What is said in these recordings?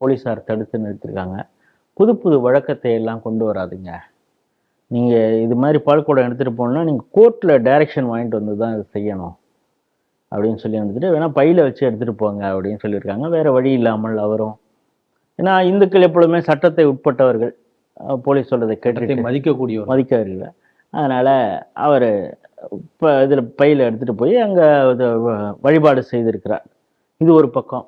போலீஸார் தடுத்து நிறுத்திருக்காங்க. புது புது வழக்கத்தை எல்லாம் கொண்டு வராதுங்க. நீங்கள் இது மாதிரி பால்குடம் எடுத்துகிட்டு போகணுன்னா நீங்கள் கோர்ட்டில் டைரக்ஷன் வாங்கிட்டு வந்து தான் இது செய்யணும். அப்படின்னு சொல்லி வந்துட்டு வேணால் பையில் வச்சு எடுத்துகிட்டு போங்க அப்படின்னு சொல்லியிருக்காங்க. வேறு வழி இல்லாமல் அவரும். ஏன்னா இந்துக்கள் எப்பொழுதுமே சட்டத்தை உட்பட்டவர்கள். போலீஸ் சொல்றதை சட்டத்தை கேட்டு மதிக்கக்கூடியவர் மதிக்கவில்லை. அதனால் அவர் இப்போ இதில் பையில் எடுத்துகிட்டு போய் அங்கே வழிபாடு செய்திருக்கிறார். இது ஒரு பக்கம்.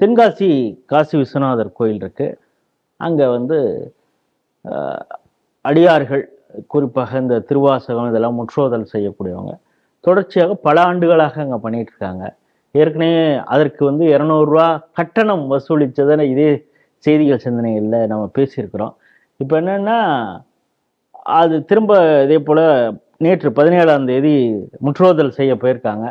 தென்காசி காசி விஸ்வநாதர் கோயில் இருக்குது அங்கே வந்து அடியார்கள் குறிப்பாக இந்த திருவாசகம் இதெல்லாம் முற்றோதல் செய்யக்கூடியவங்க. தொடர்ச்சியாக பல ஆண்டுகளாக அங்கே பண்ணிகிட்ருக்காங்க ஏற்கனவே அதற்கு வந்து இரநூறுவா கட்டணம் வசூலித்ததை இதே செய்திகள் சிந்தனைகளில் நம்ம பேசியிருக்கிறோம். இப்போ என்னென்னா அது திரும்ப இதே போல் நேற்று பதினேழாம் தேதி முற்றோதல் செய்ய போயிருக்காங்க.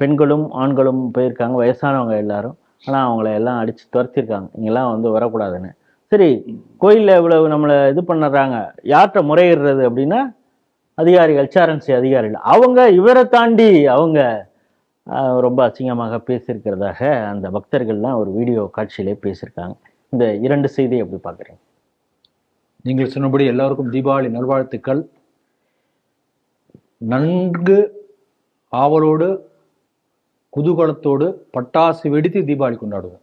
பெண்களும் ஆண்களும் போயிருக்காங்க வயசானவங்க எல்லாரும். ஆனால் அவங்கள எல்லாம் அடித்து துரத்திருக்காங்க. இங்கெல்லாம் வந்து வரக்கூடாதுன்னு. சரி கோயிலில் இவ்வளவு நம்மளை இது பண்ணுறாங்க. யார்கிட்ட முறையிடுறது அப்படின்னா அதிகாரிகள் ஹெச்ஆர்என்சி அதிகாரிகள். அவங்க இவரை தாண்டி அவங்க ரொம்ப அசிங்கமாக பேசியிருக்கிறதாக அந்த பக்தர்கள்லாம் ஒரு வீடியோ காட்சியிலே பேசியிருக்காங்க. இந்த இரண்டு செய்தியை எப்படி பார்க்குறீங்க? நீங்கள் சொன்னபடி எல்லாருக்கும் தீபாவளி நல்வாழ்த்துக்கள். நன்கு ஆவலோடு குதூகலத்தோடு பட்டாசு வெடித்து தீபாவளி கொண்டாடுவோம்.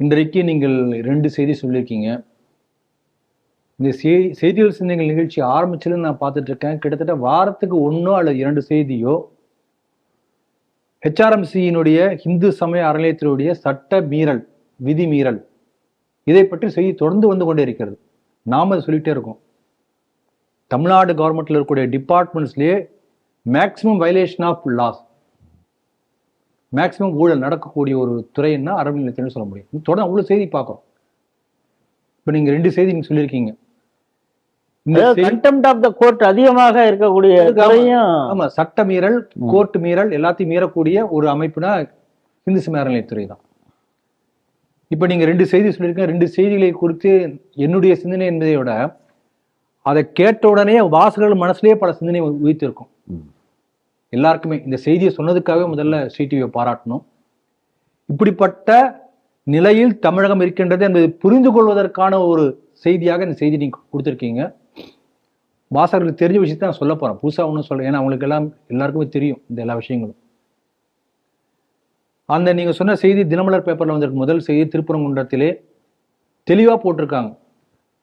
இன்றைக்கு நீங்கள் ரெண்டு செய்தி சொல்லியிருக்கீங்க. இந்த செய்தி செய்திகள் சிந்தனைகள் நிகழ்ச்சி ஆரம்பிச்சதுன்னு நான் பார்த்துட்டு இருக்கேன் கிட்டத்தட்ட வாரத்துக்கு ஒன்றோ அல்லது இரண்டு செய்தியோ ஹெச்ஆர்எம்சியினுடைய இந்து சமய அறநிலையத்தினுடைய சட்ட மீறல் விதி மீறல் இதை பற்றி செய்தி தொடர்ந்து வந்து கொண்டே இருக்கிறது. நாம் அதை சொல்லிகிட்டே இருக்கோம். தமிழ்நாடு கவர்மெண்ட்ல இருக்கக்கூடிய டிபார்ட்மெண்ட்ஸ்லேயே maximum violation of laws maximum ஊழல் நடக்கக்கூடிய ஒரு துறைன்னா அறநிலையத்துறைன்னு சொல்ல முடியும். தொடர்ந்து அவ்வளோ செய்தி பார்க்குறோம் இப்போ நீங்க ரெண்டு செய்தி நீங்க சொல்லியிருக்கீங்க. கண்டெம்ட் ஆஃப் த கோர்ட் அதிகமாக இருக்கக்கூடிய ஆமா. சட்ட மீறல் கோர்ட் மீறல் எல்லாத்தையும் மீறக்கூடிய ஒரு அமைப்புனா இந்து சமய அறநிலையத்துறை தான். இப்போ நீங்க ரெண்டு செய்தி சொல்லியிருக்கீங்க. ரெண்டு செய்திகளை குறித்து என்னுடைய சிந்தனை என்பதை விட அதை கேட்ட உடனே வாசகர்கள் மனசுலயே பல சிந்தனை உயிர்த்திருக்கும். எல்லாருக்குமே இந்த செய்தியை சொன்னதுக்காகவே முதல்ல ஸ்ரீடிவியை பாராட்டணும். இப்படிப்பட்ட நிலையில் தமிழகம் இருக்கின்றது என்பதை புரிந்து கொள்வதற்கான ஒரு செய்தியாக இந்த செய்தி நீங்க கொடுத்துருக்கீங்க. வாசகர்களுக்கு தெரிஞ்ச விஷயத்தை நான் சொல்ல போறேன். புதுசா ஒன்றும் சொல்ல ஏன்னா அவங்களுக்கு எல்லாம் எல்லாருக்குமே தெரியும் இந்த எல்லா விஷயங்களும். அந்த நீங்க சொன்ன செய்தி தினமலர் பேப்பர்ல வந்திருக்கு முதல் செய்தி திருப்பரங்குன்றத்திலே தெளிவா போட்டிருக்காங்க.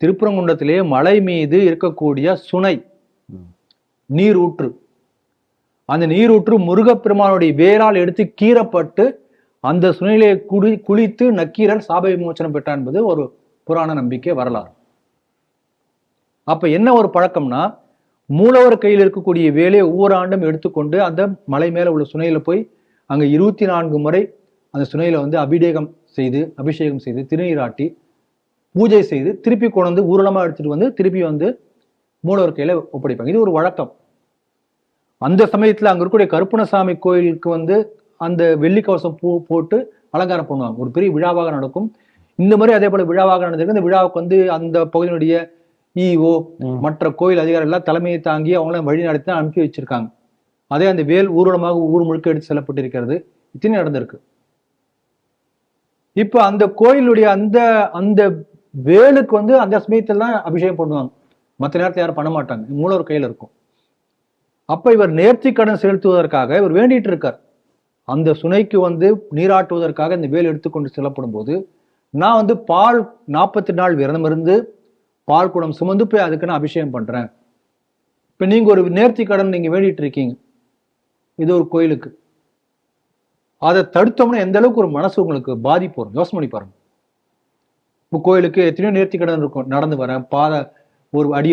திருப்பரங்குன்றத்திலே மலை மீது இருக்கக்கூடிய சுனை ம். நீரூற்று அந்த நீரூற்று முருகப்பெருமானுடைய வேரால் எடுத்து கீறப்பட்டு அந்த சுனையிலே குடி குளித்து நக்கீரல் சாப விமோச்சனம் பெற்றார் என்பது ஒரு புராண நம்பிக்கை வரலாறு. அப்ப என்ன ஒரு பழக்கம்னா மூலவர் கையில் இருக்கக்கூடிய வேலையை ஒவ்வொரு ஆண்டும் எடுத்துக்கொண்டு அந்த மலை மேல உள்ள சுனையில போய் அங்க இருபத்தி நான்கு முறை அந்த சுனையில வந்து அபிஷேகம் செய்து அபிஷேகம் செய்து திருநீராட்டி பூஜை செய்து திருப்பி கொண்டு வந்து ஊர்வலமா எடுத்துட்டு வந்து திருப்பி வந்து மூலவர் கையில ஒப்படைப்பாங்க. இது ஒரு வழக்கம். அந்த சமயத்துல அங்க இருக்கக்கூடிய கருப்பணசாமி கோயிலுக்கு வந்து அந்த வெள்ளி கவசம் பூ போட்டு அலங்காரம் பண்ணுவாங்க. ஒரு பெரிய விழாவாக நடக்கும். இந்த மாதிரி அதே போல விழாவாக நடந்திருக்கு. இந்த விழாவுக்கு வந்து அந்த பகுதியினுடைய இஓ ம். மற்ற கோயில் அதிகாரிகள் எல்லாம் தலைமையை தாங்கி அவங்கள வழி நடத்தி அனுப்பி வச்சிருக்காங்க. அதே அந்த வேல் ஊர்வலமாக ஊர் முழுக்க எடுத்து செல்லப்பட்டிருக்கிறது. இத்தனை நடந்திருக்கு. இப்ப அந்த கோயிலுடைய அந்த அந்த வேலுக்கு வந்து அந்த சமயத்துல தான் அபிஷேகம் பண்ணுவாங்க. மற்ற நேரத்துல யாரும் பண்ண மாட்டாங்க. மூலவர் கையில இருக்கும். அப்போ இவர் நேர்த்தி கடன் செலுத்துவதற்காக இவர் வேண்டிட்டு இருக்கார் அந்த சுனைக்கு வந்து நீராட்டுவதற்காக இந்த வேல் எடுத்துக்கொண்டு செல்லப்படும் போது நான் வந்து பால் நாற்பத்தி நாள் விரதம் இருந்து பால் குடம் சுமந்து போய் அதுக்கு நான் அபிஷேகம் பண்ணுறேன் இப்போ நீங்கள் ஒரு நேர்த்தி கடன் நீங்கள் வேண்டிட்டு இருக்கீங்க இது ஒரு கோயிலுக்கு. அதை தடுத்தோம்னா எந்த அளவுக்கு ஒரு மனசு உங்களுக்கு பாதிப்பு வரும்? யோசனை பண்ணி பாருங்க. இப்போ கோயிலுக்கு எத்தனையோ நேர்த்தி கடன் இருக்கும். நடந்து வரேன் பாதை ஒரு அடி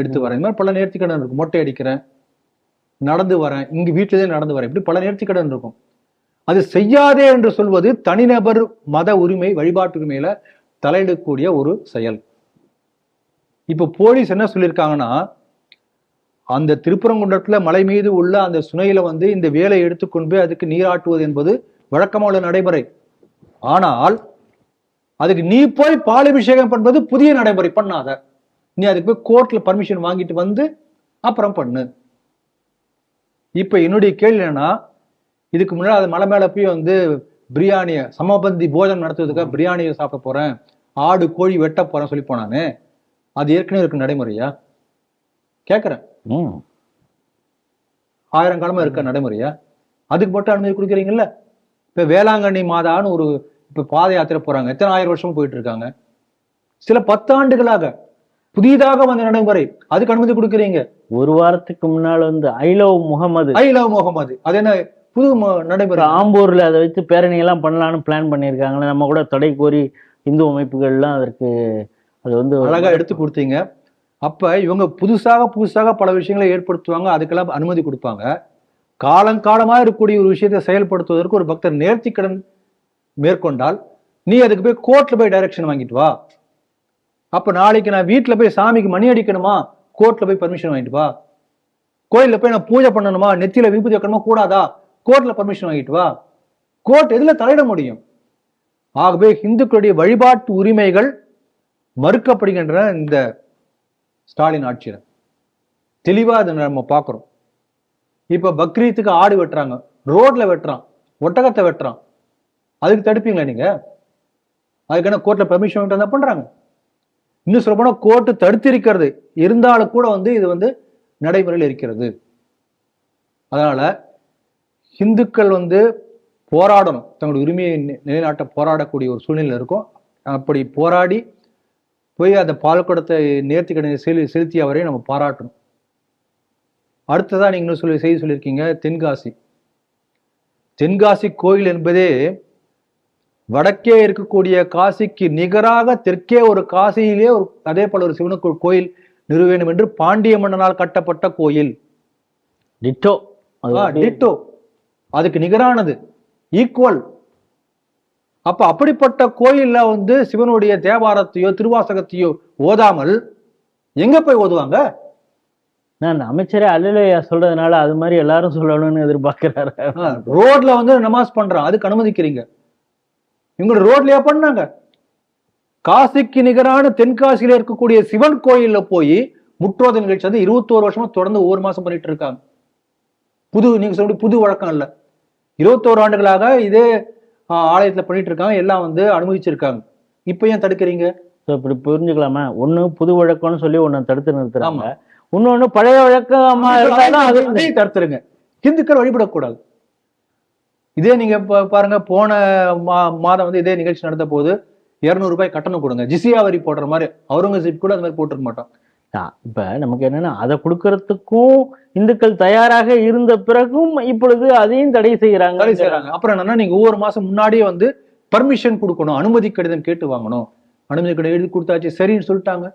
எடுத்து வரேன். இந்த மாதிரி பல நேர்த்தி கடன் இருக்கும் மொட்டை அடிக்கிறேன். நடந்து வரேன் இங்க வீட்டிலே நடந்து வரேன். இப்படி பல நேர்த்தி கடன் இருக்கும். அது செய்யாதே என்று சொல்வது தனிநபர் மத உரிமை வழிபாட்டு உரிமையில தலையிடக்கூடிய ஒரு செயல். இப்ப போலீஸ் என்ன சொல்லியிருக்காங்கன்னா அந்த திருப்பரங்குன்றத்துல மலை மீது உள்ள அந்த சுனையில வந்து இந்த வேலை எடுத்துக்கொண்டு போய் அதுக்கு நீராட்டுவது என்பது வழக்கமா உள்ள நடைமுறை. ஆனால் அதுக்கு நீ போய் பால் அபிஷேகம் பண்ணுவது புதிய நடைமுறை. பண்ணாத. நீ அதுக்கு போய் கோர்ட்ல பர்மிஷன் வாங்கிட்டு வந்து அப்புறம் பண்ணு. இப்ப என்னுடைய கேள்வி என்னன்னா இதுக்கு முன்னாடி அது மலை மேல போய் வந்து பிரியாணியை சமபந்தி போஜனம் நடத்துவதுக்காக பிரியாணியை சாப்பிட போறேன் ஆடு கோழி வெட்ட போறேன் சொல்லி போனானே அது ஏற்கனவே இருக்கு நடைமுறையா? கேட்கறேன் ஆயிரம் காலமா இருக்க நடைமுறையா? அதுக்கு மட்டும் அனுமதி கொடுக்குறீங்கல்ல? இப்ப வேளாங்கண்ணி மாதான்னு ஒரு இப்ப பாத யாத்திரை போறாங்க. எத்தனை ஆயிரம் வருஷம் போயிட்டு இருக்காங்க? சில பத்தாண்டுகளாக புதிதாக வந்த நடைமுறை அதுக்கு அனுமதி கொடுக்குறீங்க. ஒரு வாரத்துக்கு முன்னால் வந்து I love Muhammad I love Muhammad அது என்ன புது நடைமுறை ஆம்பூர்ல அதை வச்சு பேரணி எல்லாம் பண்ணலாம்னு பிளான் பண்ணியிருக்காங்களே நம்ம கூட தடை கோரி இந்து அமைப்புகள்லாம் அதற்கு அது வந்து அழகா எடுத்து கொடுத்தீங்க. அப்ப இவங்க புதுசாக புதுசாக பல விஷயங்களை ஏற்படுத்துவாங்க அதுக்கெல்லாம் அனுமதி கொடுப்பாங்க. காலங்காலமா இருக்கக்கூடிய ஒரு விஷயத்தை செயல்படுத்துவதற்கு ஒரு பக்தர் நேர்த்திக்கடன் மேற்கொண்டால் நீ அதுக்கு போய் கோர்ட்ல போய் டைரக்ஷன் வாங்கிட்டு வா. அப்போ நாளைக்கு நான் வீட்டில் போய் சாமிக்கு மணி அடிக்கணுமா? கோர்ட்டில் போய் பர்மிஷன் வாங்கிட்டு வா. கோயிலில் போய் நான் பூஜை பண்ணணுமா? நெத்தியில் விபூதி வைக்கணுமா? கூடாதா? கோர்ட்டில் பர்மிஷன் வாங்கிட்டு வா. கோர்ட் எதில் தலையிட முடியும்? ஆகவே இந்துக்களுடைய வழிபாட்டு உரிமைகள் மறுக்கப்படுகின்றன இந்த ஸ்டாலின் ஆட்சியில். தெளிவாக அதை நம்ம பார்க்குறோம். இப்போ பக்ரீத்துக்கு ஆடு வெட்டுறாங்க. ரோட்டில் வெட்டுறான். ஒட்டகத்தை வெட்டுறான். அதுக்கு தடுப்பீங்களா நீங்கள் அதுக்கு என்ன கோர்ட்ல பெர்மிஷன் வாங்கிட்டு வந்தால் பண்ணுறாங்க இன்னும் சொல்லப்போனால் கோர்ட்டு தடுத்திருக்கிறது. இருந்தாலும் கூட வந்து இது வந்து நடைமுறையில் இருக்கிறது. அதனால இந்துக்கள் வந்து போராடணும். தங்களுடைய உரிமையை நி- நிலைநாட்ட போராடக்கூடிய ஒரு சூழ்நிலை இருக்கும். அப்படி போராடி போய் அந்த பால்குடத்தை நேர்த்திக்கடனை செலு செலுத்திய அவரை நம்ம பாராட்டணும். அடுத்ததான் நீங்கள் இன்னும் சொல்லி செய்தி சொல்லியிருக்கீங்க தென்காசி. தென்காசி கோயில் என்பதே வடக்கே இருக்கக்கூடிய காசிக்கு நிகராக தெற்கே ஒரு காசியிலே ஒரு அதே போல ஒரு சிவனுக்கு கோயில் நிறுவ வேண்டும் என்று பாண்டிய மன்னனால் கட்டப்பட்ட கோயில். டிட்டோ. டிட்டோ. அதுக்கு நிகரானது. ஈக்குவல் அப்ப அப்படிப்பட்ட கோயில்ல வந்து சிவனுடைய தேவாரத்தையோ திருவாசகத்தையோ ஓதாமல் எங்க போய் ஓதுவாங்க? நான் அமைச்சரே அல்லையா சொல்றதுனால அது மாதிரி எல்லாரும் சொல்லணும்னு எதிர்பார்க்கிறாரு. ரோட்ல வந்து நமாஸ் பண்றான். அதுக்கு அனுமதிக்கிறீங்க. இவங்க ரோட்லயா பண்ணாங்க? காசிக்கு நிகரான தென்காசியில இருக்கக்கூடிய சிவன் கோயில்ல போய் முற்றோத நிகழ்ச்சி வந்து இருபத்தோரு வருஷமா தொடர்ந்து ஒவ்வொரு மாசம் பண்ணிட்டு இருக்காங்க. புது நீங்க சொல்ற புது வழக்கம் இல்ல. இருபத்தோரு ஆண்டுகளாக இதே ஆலயத்துல பண்ணிட்டு இருக்காங்க. எல்லாம் வந்து அனுமதிச்சிருக்காங்க. இப்ப ஏன் தடுக்கிறீங்க? இப்படி புரிஞ்சுக்கலாமா. ஒண்ணு புது வழக்கம்னு சொல்லி ஒண்ணு தடுத்து நிறுத்துறாங்க. இன்னொன்னு பழைய வழக்கமா இருந்தாலும் அது அதையும் தடுத்துருங்க. இந்துக்கள் வழிபடக்கூடாது. இதே நீங்க இப்ப பாருங்க போன மா மாதம் வந்து இதே நிகழ்ச்சி நடந்த போது 200 ரூபாய் கட்டணம் கொடுங்க. ஜிசியா வரி போடுற மாதிரி அவுரங்கசீப் கூட அந்த மாதிரி போட்டிருக்க மாட்டோம் இப்ப நமக்கு என்னன்னா அதை கொடுக்கறதுக்கும் இந்துக்கள் தயாராக இருந்த பிறகும் இப்பொழுது அதையும் தடை செய்யறாங்க தடை செய்றாங்க. அப்புறம் என்னன்னா நீங்க ஒவ்வொரு மாசம் முன்னாடியே வந்து பர்மிஷன் கொடுக்கணும் அனுமதி கடிதம் கேட்டு வாங்கணும். அனுமதி கடிதம் எழுதி கொடுத்தாச்சு சரின்னு சொல்லிட்டாங்க.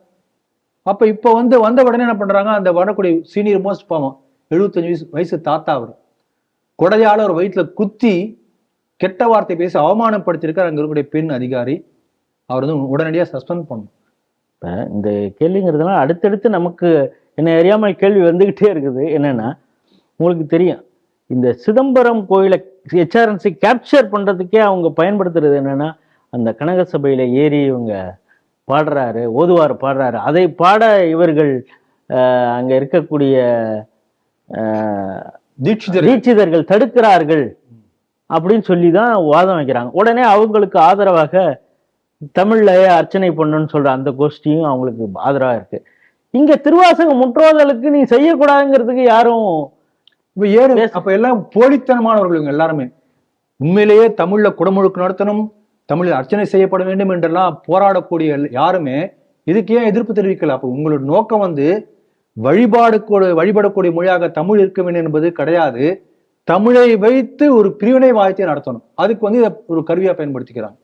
அப்ப இப்ப வந்து வந்த உடனே என்ன பண்றாங்க அந்த வரக்கூடிய சீனியர் மோஸ்ட் பாவம் எழுபத்தஞ்சு வயசு வயசு தாத்தா அவர். கொடையால் ஒரு வயிற்றுல குத்தி கெட்ட வார்த்தை பேசி அவமானப்படுத்தியிருக்கார் அங்கே இருக்கக்கூடிய பெண் அதிகாரி. அவர் வந்து உடனடியாக சஸ்பெண்ட் பண்ணும் இப்போ இந்த கேள்விங்கிறதுலாம் அடுத்தடுத்து நமக்கு என்ன அறியாமல் கேள்வி வந்துக்கிட்டே இருக்குது. என்னென்னா உங்களுக்கு தெரியும். இந்த சிதம்பரம் கோயிலை ஹெச்ஆர்என்சி கேப்சர் பண்ணுறதுக்கே அவங்க பயன்படுத்துறது என்னென்னா அந்த கனக சபையில் ஏறி இவங்க பாடுறாரு ஓதுவார் பாடுறாரு. அதை பாட இவர்கள் அங்கே இருக்கக்கூடிய தீட்சிதர் தீட்சிதர்கள் தடுக்கிறார்கள் அப்படின்னு சொல்லி தான் வாதம் வைக்கிறாங்க. உடனே அவங்களுக்கு ஆதரவாக தமிழ்ல அர்ச்சனை பண்ணணும்னு சொல்ற அந்த கோஷ்டியும் அவங்களுக்கு ஆதரவா இருக்கு. இங்க திருவாசகம் முற்றோதலுக்கு நீ செய்யக்கூடாதுங்கிறதுக்கு யாரும் இப்ப ஏறு அப்ப எல்லாம் போலித்தனமானவர்கள் இவங்க எல்லாருமே. உண்மையிலேயே தமிழ்ல குடமுழுக்கு நடத்தணும் தமிழில் அர்ச்சனை செய்யப்பட வேண்டும் என்றெல்லாம் போராடக்கூடிய யாருமே இதுக்கு ஏன் எதிர்ப்பு தெரிவிக்கல? அப்ப உங்களோட நோக்கம் வந்து வழிபாடு கூட- வழிபடக்கூடிய மொழியாக தமிழ் இருக்க வேண்டும் என்பது கிடையாது. தமிழை வைத்து ஒரு பிரிவினை வாயத்தை நடத்தணும். அதுக்கு வந்து இதை ஒரு கருவியா பயன்படுத்திக்கிறாங்க.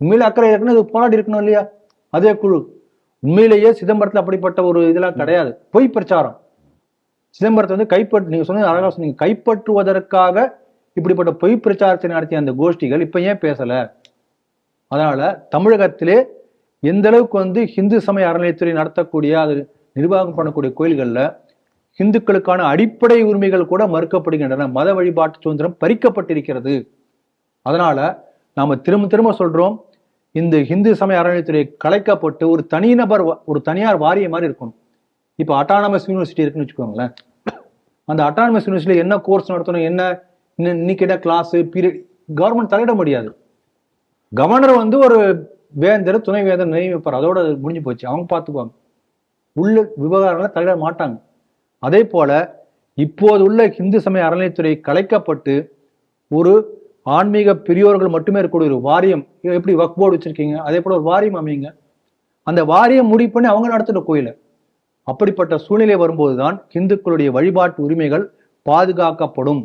உண்மையில அக்கறை இருக்கணும் இது போராடி இருக்கணும் இல்லையா? அதே குழு. உண்மையிலேயே சிதம்பரத்துல அப்படிப்பட்ட ஒரு இதெல்லாம் கிடையாது. பொய் பிரச்சாரம். சிதம்பரத்தை வந்து கைப்பற்று நீங்க சொன்னது அழகா சொன்னீங்க. கைப்பற்றுவதற்காக இப்படிப்பட்ட பொய் பிரச்சாரத்தை நடத்திய அந்த கோஷ்டிகள் இப்ப ஏன் பேசல? அதனால தமிழகத்திலே எந்த அளவுக்கு வந்து இந்து சமய அறநிலையத்துறை நடத்தக்கூடிய அது நிர்வாகம் பண்ணக்கூடிய கோயில்களில் இந்துக்களுக்கான அடிப்படை உரிமைகள் கூட மறுக்கப்படுகின்றன. மத வழிபாட்டு சுதந்திரம் பறிக்கப்பட்டிருக்கிறது. அதனால நாம திரும்ப திரும்ப சொல்றோம் இந்த இந்து சமய அறநிலையத்துறை கலைக்கப்பட்டு ஒரு தனிநபர் நபர் ஒரு தனியார் வாரிய மாதிரி இருக்கணும். இப்போ அட்டானமஸ் யூனிவர்சிட்டி இருக்குன்னு வச்சுக்கோங்களேன். அந்த அட்டானமஸ் யூனிவர்சிட்டியில் என்ன கோர்ஸ் நடத்தணும் என்ன இன்ன- இன்னைக்கு என்ன கிளாஸ் பீரியட் கவர்மெண்ட் தலையிட முடியாது. கவர்னர் வந்து ஒரு வேந்தர் துணை வேந்தர் நியமிப்பார். அதோட முடிஞ்சு போச்சு. அவங்க பார்த்துக்குவாங்க உள்ள விவகாரங்களை தலையிட மாட்டாங்க. அதே போல இப்போது உள்ள இந்து சமய அறநிலைத்துறை கலைக்கப்பட்டு ஒரு ஆன்மீக பெரியோர்கள் மட்டுமே இருக்கக்கூடிய ஒரு வாரியம் எப்படி வக் போர்டு வச்சிருக்கீங்க அதே போல ஒரு வாரியம் அமையுங்க அந்த வாரியம் முடிவு பண்ணி அவங்க நடத்துகிற கோயிலை. அப்படிப்பட்ட சூழ்நிலை வரும்போதுதான் இந்துக்களுடைய வழிபாட்டு உரிமைகள் பாதுகாக்கப்படும்.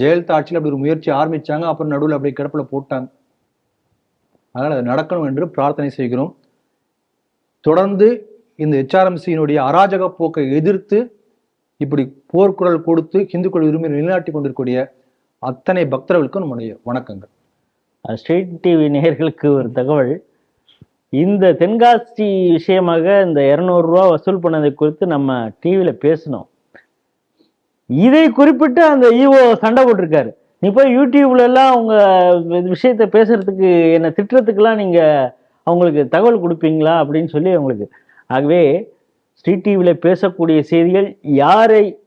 ஜெயலலிதா ஆட்சியில் அப்படி ஒரு முயற்சி ஆரம்பிச்சாங்க அப்புறம் நடுவில் அப்படி கிடப்பில் போட்டாங்க. அதனால் அது நடக்கணும் என்று பிரார்த்தனை செய்கிறோம். தொடர்ந்து இந்த ஹெச்ஆர்எம்சியினுடைய அராஜக போக்கை எதிர்த்து இப்படி போர்க்குரல் கொடுத்து இந்துக்கள் உரிமையை நிலைநாட்டி கொண்டிருக்கூடிய அத்தனை பக்தர்களுக்கும் நம்முடைய வணக்கங்கள். ஸ்ட்ரீட் டிவி நேயர்களுக்கு ஒரு தகவல். இந்த தென்காசி விஷயமாக இந்த இரநூறுவா வசூல் பண்ணதை குறித்து நம்ம டிவியில் பேசினோம். இதை குறிப்பிட்டு அந்த ஈஓ சண்டை போட்டிருக்காரு. நீ போய் யூடியூப்ல எல்லாம் அவங்க விஷயத்த பேசுறதுக்கு என்ன திட்டுறதுக்கெல்லாம் நீங்க அவங்களுக்கு தகவல் கொடுப்பீங்களா அப்படின்னு சொல்லி அவங்களுக்கு ஆகவே ஸ்ட்ரீட் டிவியில் பேசக்கூடிய செய்திகள் யாரை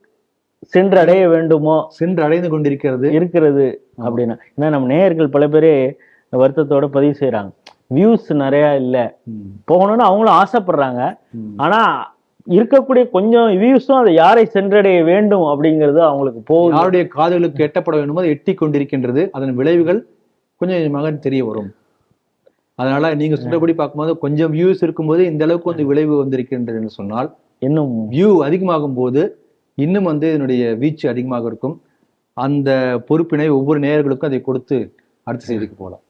சென்றடைய வேண்டுமோ சென்று அடைந்து கொண்டிருக்கிறது. இருக்கிறது அப்படின்னா. ஏன்னா நம்ம நேயர்கள் பல பேர் வருத்தத்தோட பதிவு செய்றாங்க. வியூஸ் நிறைய இல்ல. போகணும்னு அவங்களும் ஆசைப்படுறாங்க. ம். ஆனா இருக்கக்கூடிய கொஞ்சம் வியூஸும் அதை யாரை சென்றடைய வேண்டும் அப்படிங்கிறது அவங்களுக்கு போகுது. யாருடைய காதுகளுக்கு எட்டப்பட வேண்டுமோ அது எட்டி கொண்டிருக்கின்றது அதன் விளைவுகள் கொஞ்சம் கொஞ்சமாக தெரிய வரும். அதனால நீங்க சொல்றபடி பார்க்கும்போது கொஞ்சம் வியூஸ் இருக்கும்போது இந்த அளவுக்கு வந்து விளைவு வந்திருக்கின்றது என்று சொன்னால் இன்னும் வியூ அதிகமாகும் போது இன்னும் வந்து இதனுடைய வீச்சு அதிகமாக இருக்கும். அந்த பொறுப்பினை ஒவ்வொரு நேயர்களுக்கும் அதை கொடுத்து அடுத்த செய்திக்கு போகலாம்.